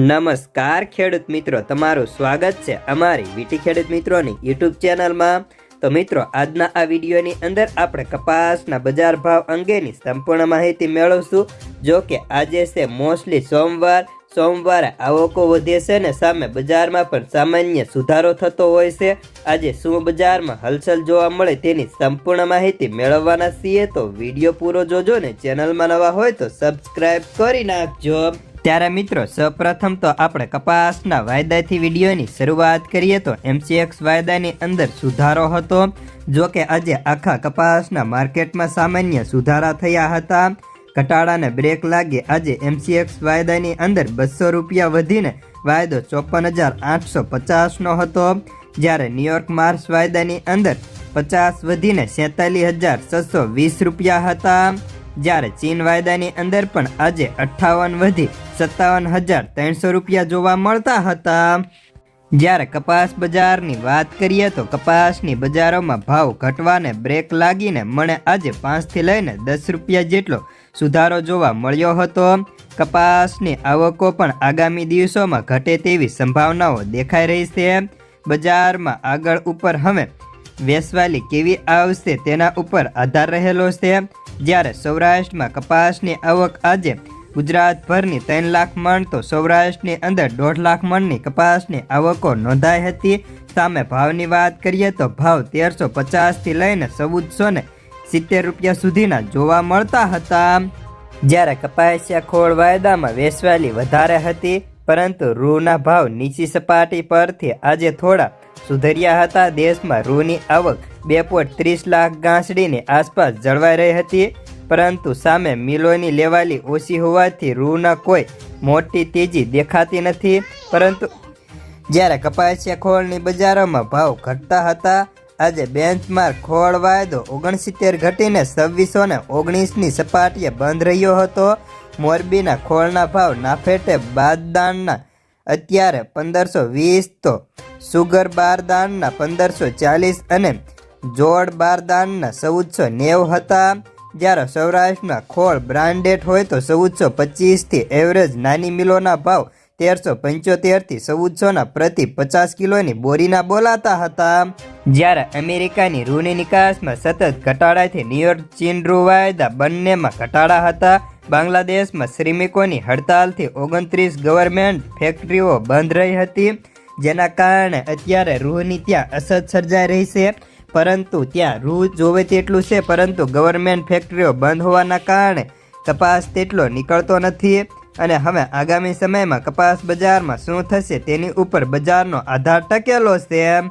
નમસ્કાર ખેડૂત મિત્રો, તમારું સ્વાગત છે અમારી વીટી ખેડૂત મિત્રોની યુટ્યુબ ચેનલમાં. તો મિત્રો, આજના આ વિડીયોની અંદર આપણે કપાસના બજાર ભાવ અંગેની સંપૂર્ણ માહિતી મેળવશું. જો કે આજે છે મોસ્ટલી સોમવાર, સોમવારે આવકો વધે છે ને સામે બજારમાં પણ સામાન્ય સુધારો થતો હોય છે. આજે શું બજારમાં હલચલ જોવા મળે તેની સંપૂર્ણ માહિતી મેળવવાના છીએ. તો વીડિયો પૂરો જોજો ને ચેનલમાં નવા હોય તો સબસ્ક્રાઈબ કરી નાખજો. ત્યારે મિત્રો, સૌપ્રથમ તો આપણે કપાસના વાયદાથી વિડીયોની શરૂઆત કરીએ તો એમસીએક્સ વાયદાની અંદર સુધારો હતો. જો કે આજે આખા કપાસના માર્કેટમાં સામાન્ય સુધારા થયા હતા. ઘટાડાને બ્રેક લાગી આજે એમસીએક્સ વાયદાની અંદર બસો રૂપિયા વધીને વાયદો ચોપન હજાર આઠસો પચાસનો હતો. જ્યારે ન્યુયોર્ક માર્સ વાયદાની અંદર પચાસ વધીને સેતાલીસ હજાર છસો વીસ રૂપિયા હતા. જ્યારે ચીન વાયદાની અંદર પણ આજે અઠ્ઠાવન વધી સત્તાવન હજાર ત્રણસો રૂપિયા જોવા મળતા હતા. જ્યારે કપાસ બજારની વાત કરીએ તો કપાસની બજારોમાં ભાવ ઘટવાને બ્રેક લાગીને મને આજે પાંચથી લઈને દસ રૂપિયા જેટલો સુધારો જોવા મળ્યો હતો. કપાસની આવકો પણ આગામી દિવસોમાં ઘટે તેવી સંભાવનાઓ દેખાઈ રહી છે. બજારમાં આગળ ઉપર હવે વેસવાલી કેવી આવશે તેના ઉપર આધાર રહેલો છે. જ્યારે સૌરાષ્ટ્રમાં કપાસની આવક આજે ગુજરાતભરની ત્રણ લાખ મણ તો સૌરાષ્ટ્રની અંદર દોઢ લાખ મણની કપાસની આવકો નોંધાઈ હતી. સામે ભાવની વાત કરીએ તો ભાવ તેરસો પચાસથી લઈને ચૌદસો ને સિત્તેર રૂપિયા સુધીના જોવા મળતા હતા. જ્યારે કપાસિયા ખોળ વાયદામાં વેસવાલી વધારે હતી, પરંતુ રૂના ભાવ નીચી સપાટી પરથી આજે થોડા સુધર્યા હતા. દેશમાં રૂની આવક બે પોઈન્ટ ત્રીસ લાખ ગાંસડીની આસપાસ જળવાઈ રહી હતી. પરંતુ સામે મિલોની લેવાલી ઓછી હોવાથી રૂના કોઈ મોટી તેજી દેખાતી નથી. પરંતુ જ્યારે કપાસિયા ખોળની બજારોમાં ભાવ ઘટતા હતા, આજે બેન્ચમાર્ક ખોળ વાયદો ઓગણસિત્તેર ઘટીને છવ્વીસો ને ઓગણીસની સપાટીએ બંધ રહ્યો હતો. મોરબીના ખોળના ભાવ નાફેટે બાદદાનના અત્યારે પંદરસો વીસ તો સુગર બારદાનના પંદરસો ચાલીસ અને જોડ બારદાનના ચૌદસો નેવ હતા. જ્યારે સૌરાષ્ટ્રના ખોળ બ્રાન્ડેડ હોય તો ચૌદસો પચીસથી એવરેજ નાની મિલોના ભાવ તેરસો પંચોતેરથી ચૌદસોના પ્રતિ પચાસ કિલોની બોરીના બોલાતા હતા. જ્યારે અમેરિકાની રૂની નિકાસમાં સતત ઘટાડાથી ન્યુયોર્ક ચીન રૂ વાયદા બંનેમાં ઘટાડા હતા. બાંગ્લાદેશમાં શ્રમિકોની હડતાલથી ઓગણત્રીસ ગવર્મેન્ટ ફેક્ટરીઓ બંધ રહી હતી. જેના કારણે અત્યારે રૂહની ત્યાં અસર સર્જાઈ રહી છે. પરંતુ ત્યાં રૂ જોવે તેટલું છે, પરંતુ ગવર્મેન્ટ ફેક્ટરીઓ બંધ હોવાના કારણે કપાસ તેટલો નીકળતો નથી. અને હવે આગામી સમયમાં કપાસ બજારમાં શું થશે તેની ઉપર બજારનો આધાર ટકેલો છે.